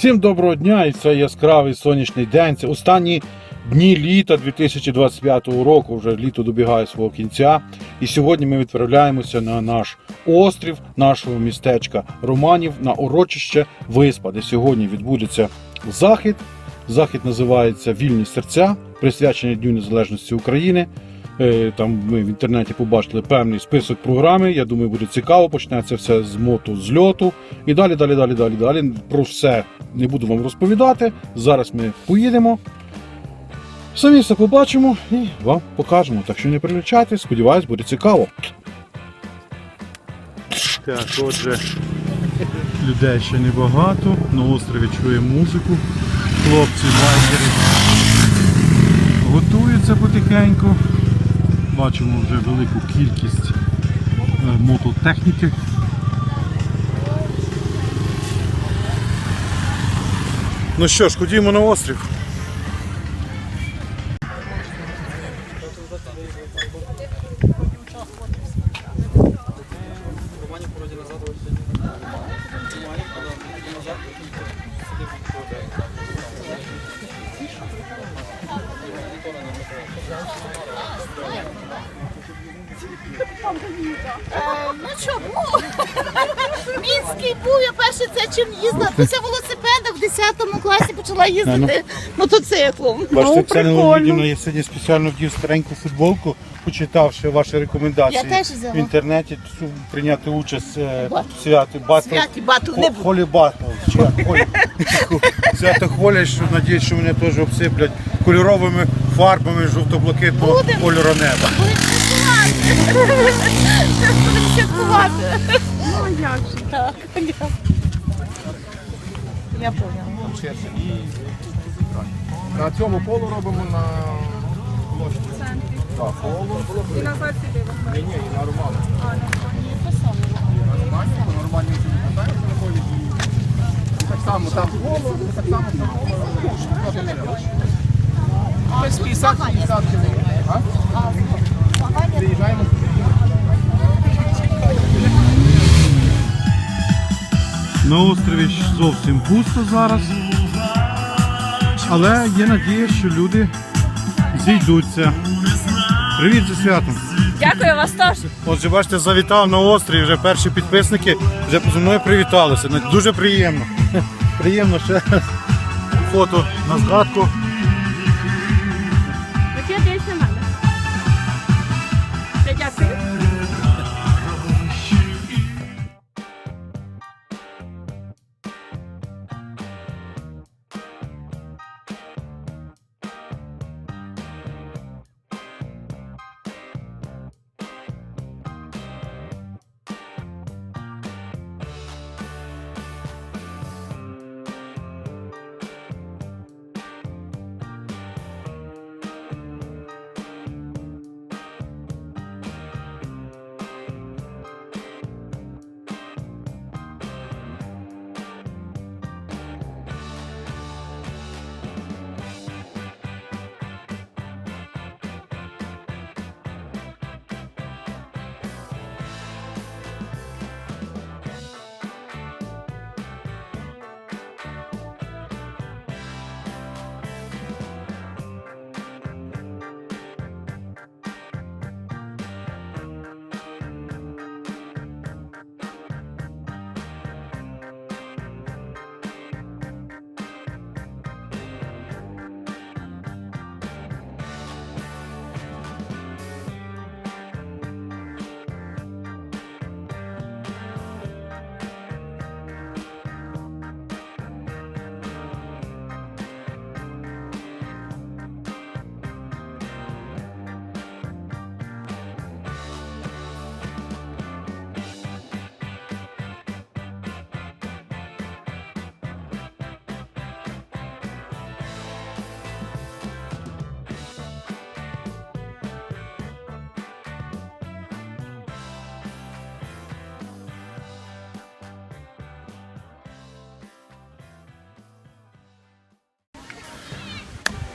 Всім доброго дня! І це яскравий сонячний день. Це останні дні літа 2025 року. Вже літо добігає свого кінця. І сьогодні ми відправляємося на наш острів нашого містечка Романів на урочище Виспа, де сьогодні відбудеться захід. Захід називається Вільні серця, присвячений Дню Незалежності України. Е, Там ми в інтернеті побачили певний список програми. Я думаю, буде цікаво. Почнеться все з моту зльоту. І далі, далі, далі, далі, далі. Про все не буду вам розповідати. Зараз ми поїдемо. Самі все побачимо і вам покажемо. Так що не переключайте, сподіваюсь, буде цікаво. Так, отже, людей ще небагато. На острові чує музику. Хлопці, байкери готуються потихеньку. Бачимо вже велику кількість е, мототехніки. Ну що ж, ходімо на острів. Їздити мотоциклом. Бачите, ну, Оксана прикольно. Леонідівна, я сьогодні спеціально вдів стареньку футболку, почитавши ваші рекомендації Я теж взяла. в інтернеті прийняти участь е, в святі батл. Святі батл не буде. Холі батл. Чи як? Холі. Свято Холі, що надіюсь, що мене теж обсиплять кольоровими фарбами жовто-блакитного Будемо. кольору неба. Будемо святкувати. Ну, як же? Так, я. Я поняла. Ширше і на цьому полу робимо на площі. Так, полу. І назад сюди. Ні, ні, і на Роману. На Романі, по нормальній собі катаємося на полі і так само там полу, так само там полу. Теж не 50 50 Приїжджаємо. На острові зовсім пусто зараз. Але є надія, що люди зійдуться. Привіт зі святом! Дякую вас теж. Отже, бачите, завітав на острів, вже перші підписники вже зі мною привіталися. Дуже приємно. Приємно ще фото на згадку.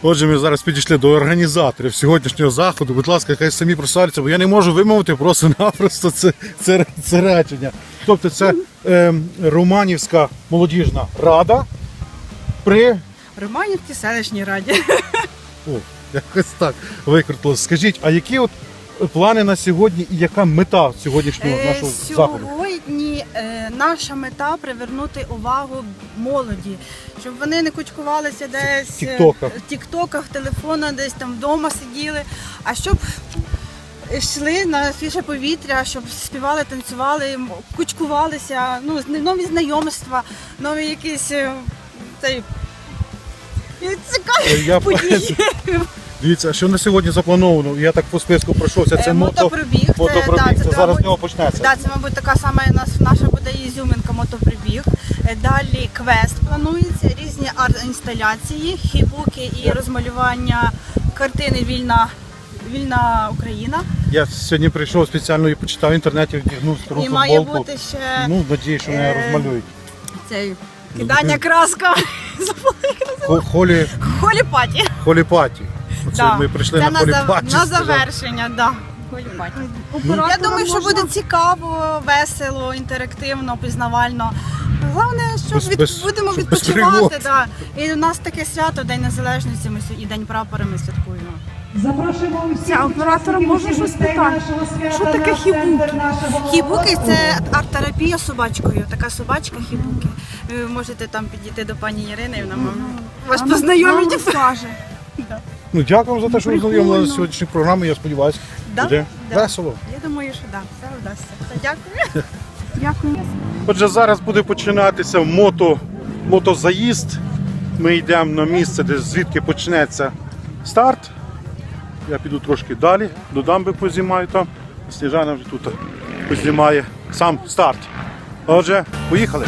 Отже, ми зараз підійшли до організаторів сьогоднішнього заходу. Будь ласка, хай самі просваряться, бо я не можу вимовити просто-напросто це, це, це речення. Тобто це е, Романівська молодіжна рада при Романівці селищній раді. О, якось так викрутилось. Скажіть, а які от плани на сьогодні і яка мета сьогоднішнього Е, нашого заходу? Наша мета привернути увагу молоді, щоб вони не кучкувалися десь В тіктоках. е, в тіктоках, телефонах, десь там вдома сиділи, а щоб йшли на свіже повітря, щоб співали, танцювали, кучкувалися, ну, нові знайомства, нові якісь е, цей, цікаві події. Дивіться, що на сьогодні заплановано? Я так по списку пройшовся. Це Е, мото... мотопробіг, це, да, це Це зараз з бути- нього почнеться. Да, це, мабуть, така сама у нас наша буде ізюминка мотоприбіг. Е, Далі квест планується, різні арт-інсталяції, хібуки і розмалювання картини Вільна, Вільна Україна. Я сьогодні прийшов спеціально і почитав в інтернеті, вдягнув стару І має футболку. бути ще Ну, надію, що мене е, розмалюють. цей кидання краска Хо- Холі, холіпаті. холіпаті. Оце Да. ми прийшли Це на на, зав- на завершення, да. холіпаті. Я думаю, що буде цікаво, весело, інтерактивно, пізнавально. Головне, що Без- від... без- будемо щоб без відпочивати. Да. І у нас таке свято, День Незалежності, ми сьогодні- і День прапора ми святкуємо. Запрошуємо усіх оператора можна щось питати? Що таке хібуки? Хібуки це арт-терапія собачкою. Така собачка хібуки. Ви можете там підійти до пані Ірини, і вона вам вас познайомить. скаже. Ну, дякую за те, що ви знайомилися з сьогоднішньою програмою. Я сподіваюся, Да? буде Да. весело. Я думаю, що так, все вдасться. Дякую. Дякую. Отже, зараз буде починатися мото, мотозаїзд. Ми йдемо на місце, де звідки почнеться старт. Я піду трошки далі, до дамби познімаю там. Сніжана вже тут познімає сам старт. Отже, поїхали.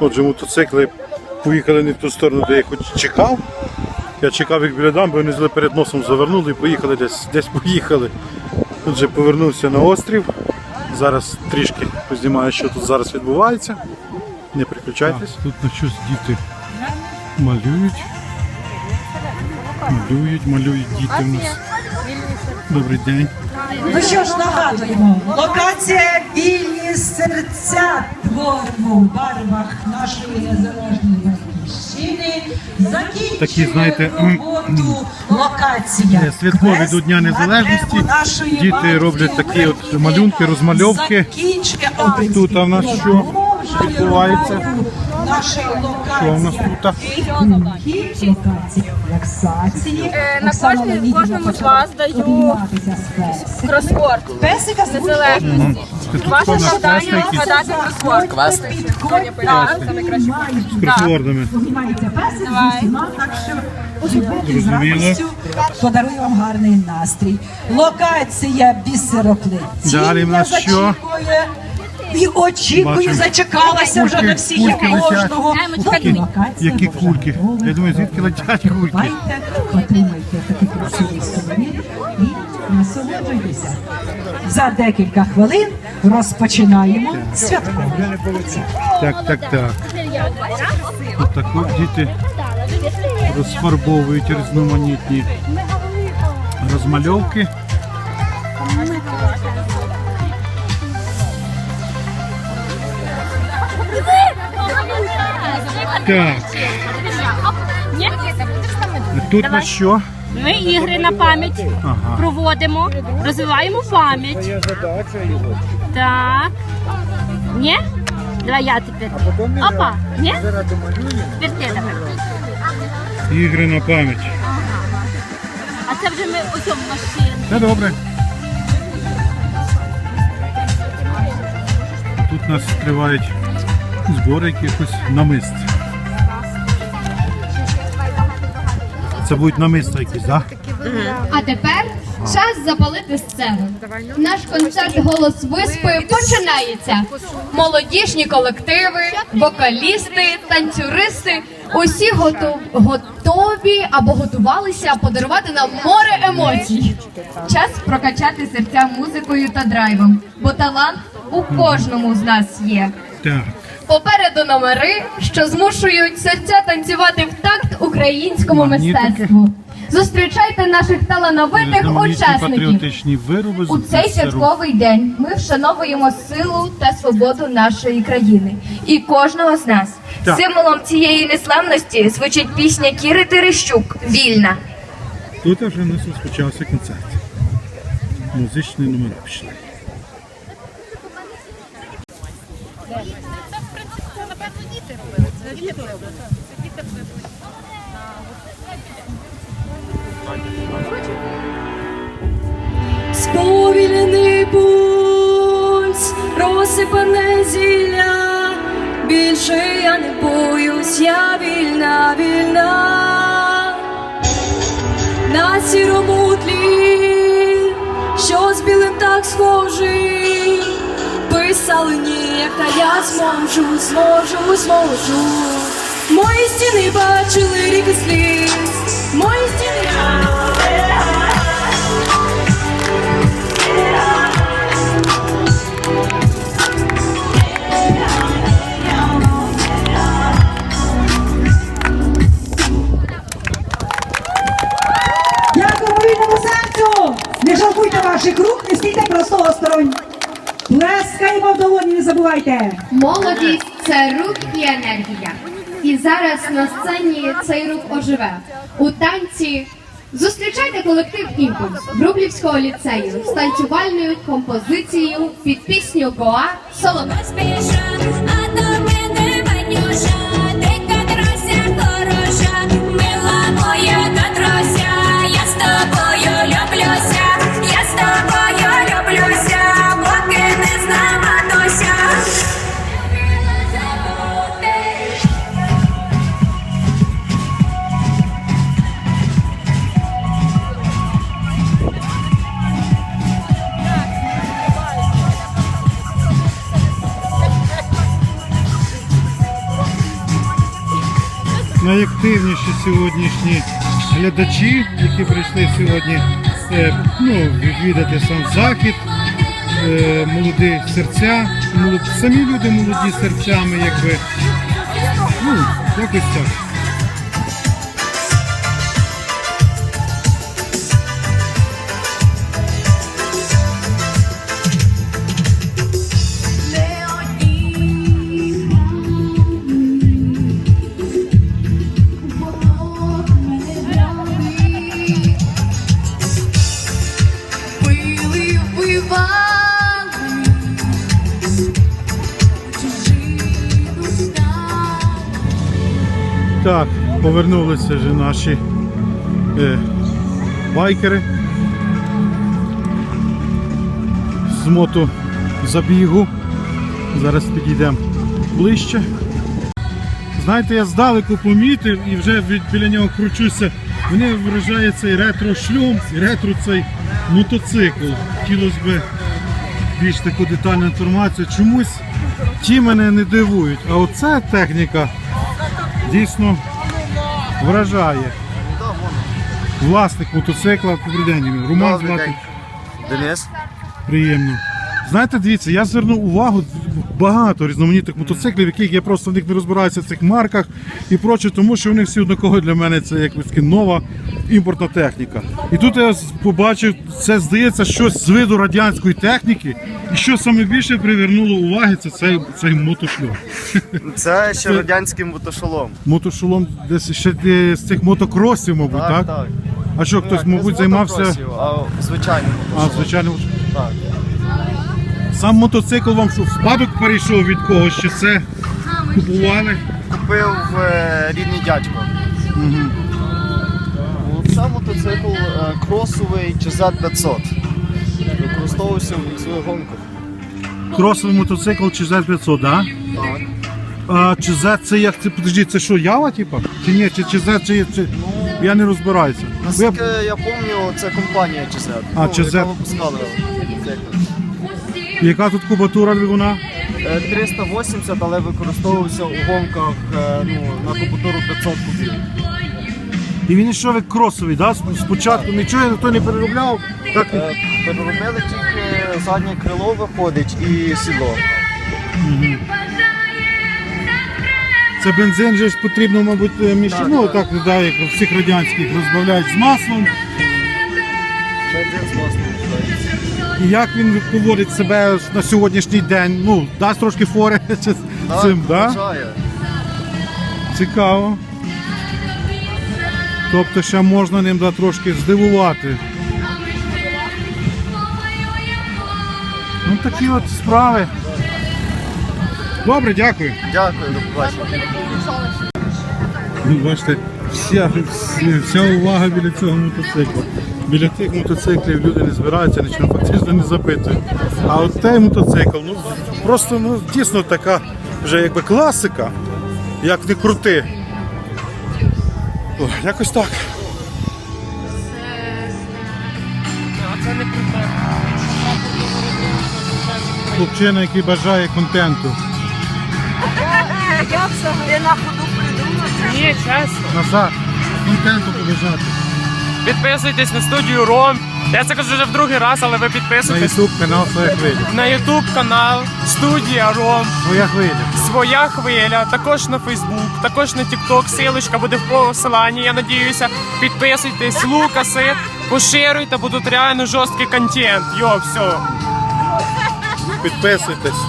Отже, мотоцикли поїхали не в ту сторону, де я хоч чекав. Я чекав їх біля дамби, вони зли перед носом завернули і поїхали десь, десь поїхали. Отже, повернувся на острів. Зараз трішки познімаю, що тут зараз відбувається. Не переключайтесь. Тут на щось діти малюють. Малюють, малюють діти у нас. Добрий день. Ну що ж, нагадуємо, локація вільні серця творимо в барвах нашої незалежної батьківщини. Такі, знаєте, роботу локація. Е, святкові Квест до Дня на Незалежності. тему нашої Діти роблять такі от малюнки, розмальовки. Закінчує Тут а в нас що відбувається? Що в нас тут? Локації. Е, на кожному з вас даю. Кросворд. Песика з Незалежності. Це Ваше завдання згадати кросворд. Квести. Так. з кросвордами. Песик з усіма, так що з Зрозуміло. радістю. Подарую вам гарний настрій. Локація бісероплетіння Далі в нас що? І очікую, зачекалася вже на всіх і кожного. Які- кульки? Я думаю, звідки летять кульки? Давайте, отримайте такий красивий сувенір і насолоджуйтеся. За декілька хвилин розпочинаємо святковий. Так, так, так. От так от діти розфарбовують різноманітні розмальовки. Так, тут на що? Ми ігри на пам'ять Ага. проводимо, розвиваємо пам'ять. Так. Ні? Давай я тепер. Опа, ні? Тепер ти давай. Ігри на пам'ять. А це вже ми у цьому машині. Все добре. Тут у нас тривають збори якихось намист. Це будуть намиста якісь, так? А тепер час запалити сцену. Наш концерт Голос Виспи починається. Молодіжні колективи, вокалісти, танцюристи. Усі готов- готові або готувалися подарувати нам море емоцій. Час прокачати серця музикою та драйвом, бо талант у кожному з нас є. Так. Попереду номери, що змушують серця танцювати в такт українському мистецтву. Зустрічайте наших талановитих учасників. вироби У цей святковий день ми вшановуємо силу та свободу нашої країни і кожного з нас. Так. Символом цієї незламності звучить пісня Кіри Терещук Вільна. Тут вже у нас розпочався концерт. Музичні номери пішли. Сповільний пульс, розсипане зілля, більше я не боюсь, я вільна, вільна, на сірому тлі, що з білим так схожий, писали ніяк, та я зможу, зможу, зможу. Мої стіни бачили ріки сліз, мої стіни. Дякую вільному серцю! Не жалкуйте ваших рук, не стійте просто осторонь. Плескаємо в долоні, не забувайте. Молодість це рух і енергія. І зараз на сцені цей рух оживе. У танці зустрічайте колектив Імпульс Врублівського ліцею з танцювальною композицією під пісню Гоа Соломей. Найактивніші сьогоднішні глядачі, які прийшли сьогодні е, ну, відвідати сам захід. е, молоді серця, самі люди молоді серцями, якби. Ну, якось так. Так, повернулися вже наші е, байкери з мотозабігу. Зараз підійдемо ближче. Знаєте, я здалеку помітив і вже від, біля нього кручуся. Мене вражає цей ретро-шлюм ретро цей мотоцикл. Хотілося б більш таку детальну інформацію. Чомусь ті мене не дивують. А оця техніка дійсно вражає. Власник мотоцикла, добрий день. Роман звати. Денис. Приємно. Знаєте, дивіться, я звернув увагу багато різноманітних мотоциклів, яких я просто в них не розбираюся в цих марках і проче, тому що вони всі однакові для мене це якось нова імпортна техніка. І тут я побачив, це здається щось з виду радянської техніки, і що саме більше привернуло уваги, це цей, цей мотошльом. Це ще Це- радянський мотошолом. Мотошолом десь ще е, з цих мотокросів, мабуть, так? Так, так. А що, хтось, Не мабуть, займався. А звичайно. А, звичайно. Так. Сам мотоцикл вам що в спадок перейшов від когось, чи це купували? Купив е, рідний дядько. Це мотоцикл е, кросовий GZ500. Використовувався в своїх гонках. Кросовий мотоцикл чи Z500, да? Так. А чи Z це як це? Подожди, це що, Ява, типа? Чи ні, чи, чи Z, чи, чи... Я не розбираюся. Бо я- Наскільки я пам'ятаю, це компанія GZ. А, ну, GZ. Яка випускала. Яка тут кубатура двигуна? Е, 380, але використовувався у гонках е, ну, на кубатуру 500 кубів. І він йшов як кросовий, да? Спочатку нічого ніхто не переробляв. Так, Е, Переробили тільки заднє крило виходить і сідло. це бензин же ж потрібно, мабуть, е, між... Так, ну, так. так, да, як у всіх радянських розбавляють з маслом. Бензин з маслом виходить. І як він поводить себе на сьогоднішній день? Ну, дасть трошки фори чи з Так, цим, да? Цікаво. Тобто ще можна ним да, трошки здивувати. Ну такі от справи. Добре, дякую. Дякую, до побачення. Ну, бачите, вся, вся, увага біля цього мотоцикла. Біля тих мотоциклів люди не збираються, нічого фактично не запитують. А от цей мотоцикл, ну просто ну, дійсно така вже якби класика, як не крути. О, якось так. Хлопчина, який бажає контенту. Я взагалі на ходу придумала. Ні, чесно. Назад, контенту побажати. Підписуйтесь на студію Ром. Я це кажу вже в другий раз, але ви На підписуйтесь YouTube канал Своя хвиля. на YouTube канал Студія Ром. Своя хвиля. Своя хвиля, також на Facebook, також на TikTok. Силочка буде в посиланні. Я надіюся. Підписуйтесь, лукаси, поширюйте, бо тут реально жорсткий контент. Йо, все. Підписуйтесь.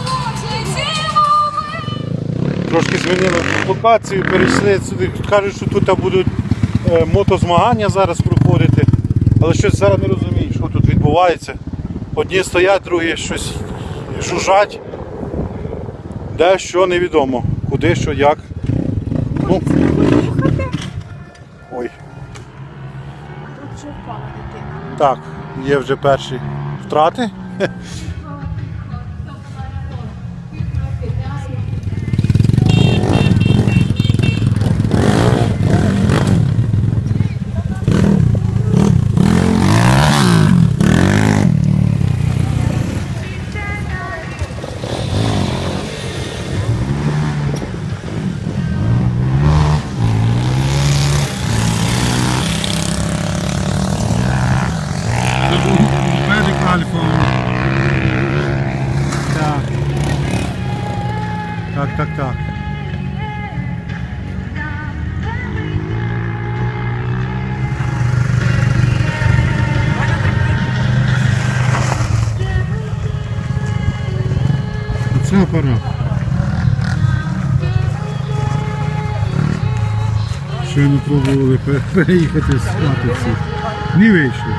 Трошки змінили локацію, перейшли сюди. Кажуть, що тут будуть е, мотозмагання зараз проходити. Але щось зараз не розумію, що тут відбувається. Одні стоять, другі щось жужжать. Де що невідомо. Куди, що, як. Ну. Ой. Тут вже впала дитина. Так, є вже перші втрати. Це апарат. Щойно пробували переїхати з хати всі. Не вийшло.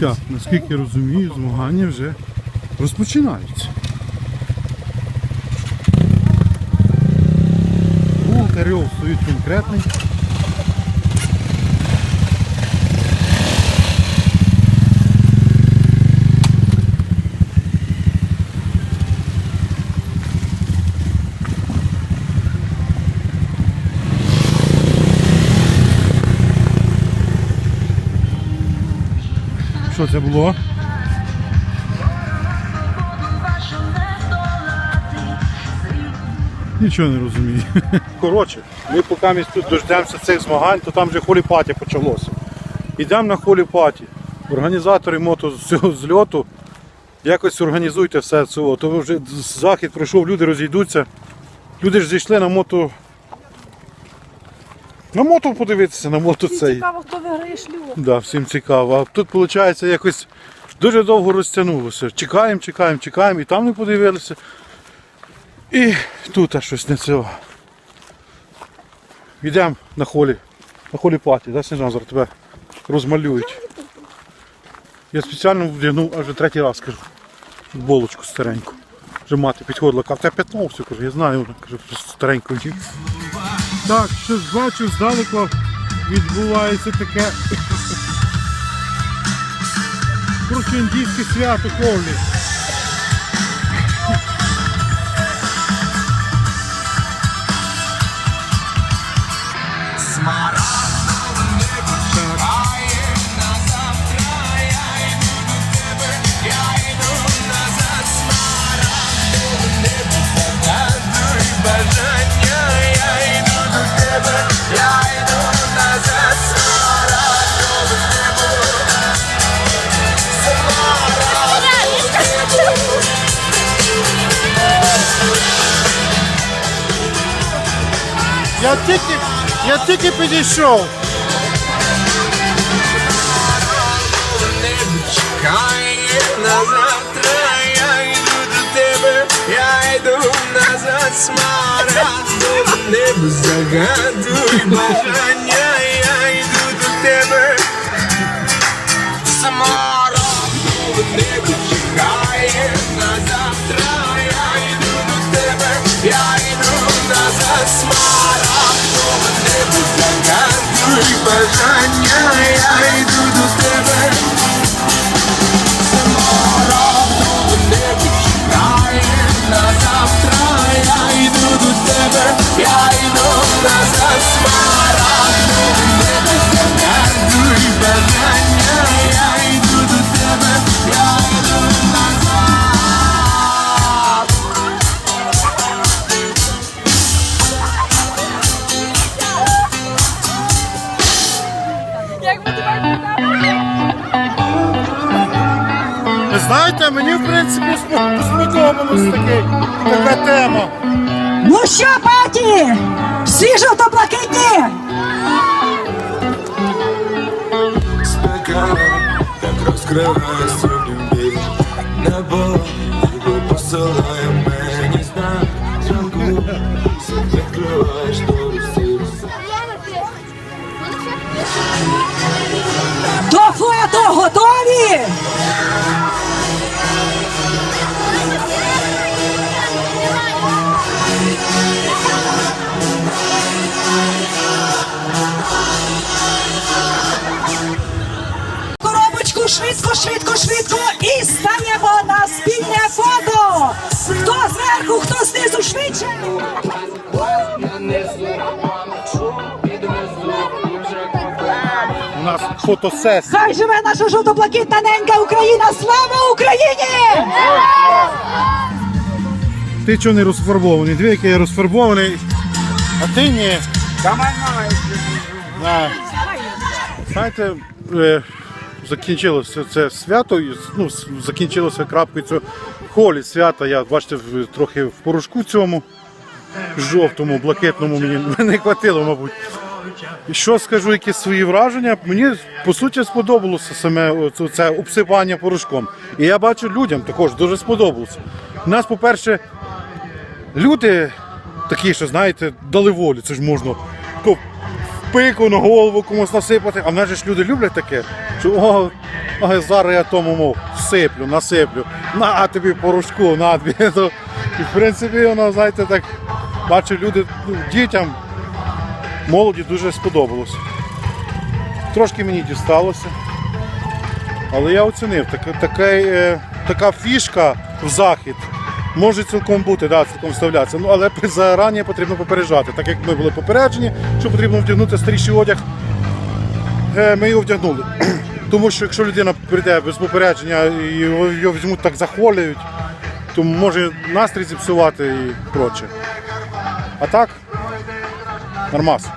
Так, наскільки я розумію, змагання вже розпочинаються. О, Орел стоїть конкретний. Це було? Нічого не розумію. Коротше, ми поки ми тут дождемося цих змагань, то там вже холіпаті почалося. Йдемо на холіпаті. Організатори мото з цього зльоту. Якось організуйте все це. То вже захід пройшов, люди розійдуться. Люди ж зійшли на мото. На мото подивитися, на мото цей. Цікаво, хто виграє шлюб. Да, всім цікаво. А тут, виходить, якось дуже довго розтягнулося. Чекаємо, чекаємо, чекаємо, і там не подивилися. І тут щось не цього. Йдемо на холі. На холі паті, да, Сніжан, зараз тебе розмалюють. Я спеціально вдягнув аж вже третій раз кажу. Футболочку стареньку. Вже мати підходила, каже, тебе п'ятно все, кажу, я знаю, вона стареньку. Так, щось бачу, здалеку відбувається таке коротше індійське свято ковлі. Я тільки, я тільки підійшов. Я йду назад, смарагдове небо загадуй бажання, загадуй знаєте, мені в принципі спо- сподобалось такий, така тема. Ну що, паті? Всі жовто-блакитні? Спека так розкривається в любі Небо ніби посилає мені знак Зранку відкриваєш штору сіру До фото готові? Швидко, швидко, і станемо на спільне фото. Хто зверху, хто знизу швидше. У нас фотосесія. Хай живе наша жовто-блакитна ненька Україна! Слава Україні! Ти чого не розфарбований? Дві, який я розфарбований, а ти ні. Да. Знаєте, е, закінчилося це свято, ну, закінчилося крапкою цього холі свята, я бачите, трохи в порошку цьому, жовтому, блакитному мені не хватило, мабуть. Що скажу, які свої враження? Мені по суті сподобалося саме це обсипання порошком. І я бачу людям також дуже сподобалося. У нас, по-перше, люди такі, що знаєте, дали волю, це ж можна в пику на голову комусь насипати. А в ж люди люблять таке, що о, ой, зараз я тому мов всиплю, насиплю, на тобі порошку, на тобі. То, І в принципі, воно, знаєте, так бачу, люди ну, дітям, молоді дуже сподобалось. Трошки мені дісталося. Але я оцінив, така, така, е, така фішка в захід може цілком бути, да, цілком вставлятися. Ну, але зарані потрібно попереджати. Так як ми були попереджені, що потрібно вдягнути старіший одяг, е, ми його вдягнули. Тому що якщо людина прийде без попередження і його візьмуть так захвалюють, то може настрій зіпсувати і проче. А так, нормас.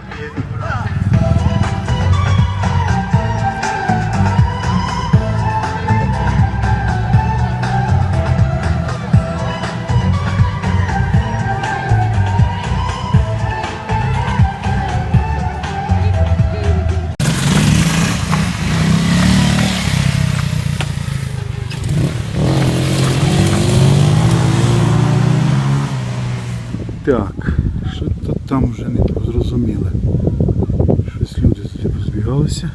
Так, що то там вже не зрозуміле. Щось люди туди позбігалися.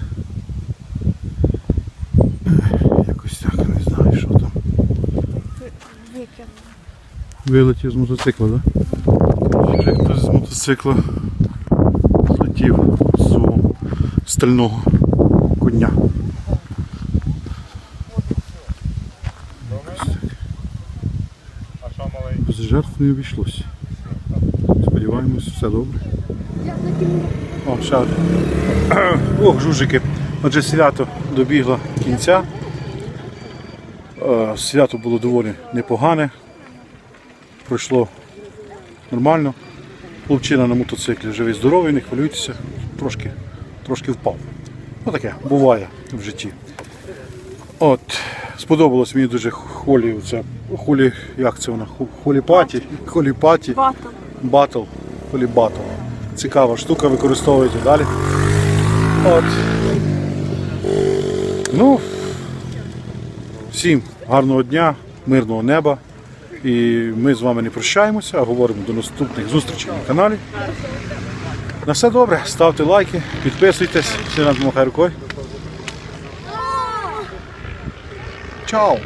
Якось так, не знаю, що там. Вилетів з мотоцикла, так? Да? Ще хтось з мотоцикла злетів з стального коня. Без жертв не обійшлося. Сподіваємось, все добре. О, ще один. Ох, жужики. Отже, свято добігло кінця. Е, Свято було доволі непогане. Пройшло нормально. Хлопчина на мотоциклі живий, здоровий, не хвилюйтеся, трошки, трошки впав. Ну таке, буває в житті. От, сподобалось мені дуже холі, це холі, як це вона? Холіпаті, холіпаті. Батл. Батл. Цікава штука, використовуйте далі. От. Ну, всім гарного дня, мирного неба. І ми з вами не прощаємося, а говоримо до наступних зустрічей на каналі. На все добре, ставте лайки, підписуйтесь, всі нам помахай рукою. Чао!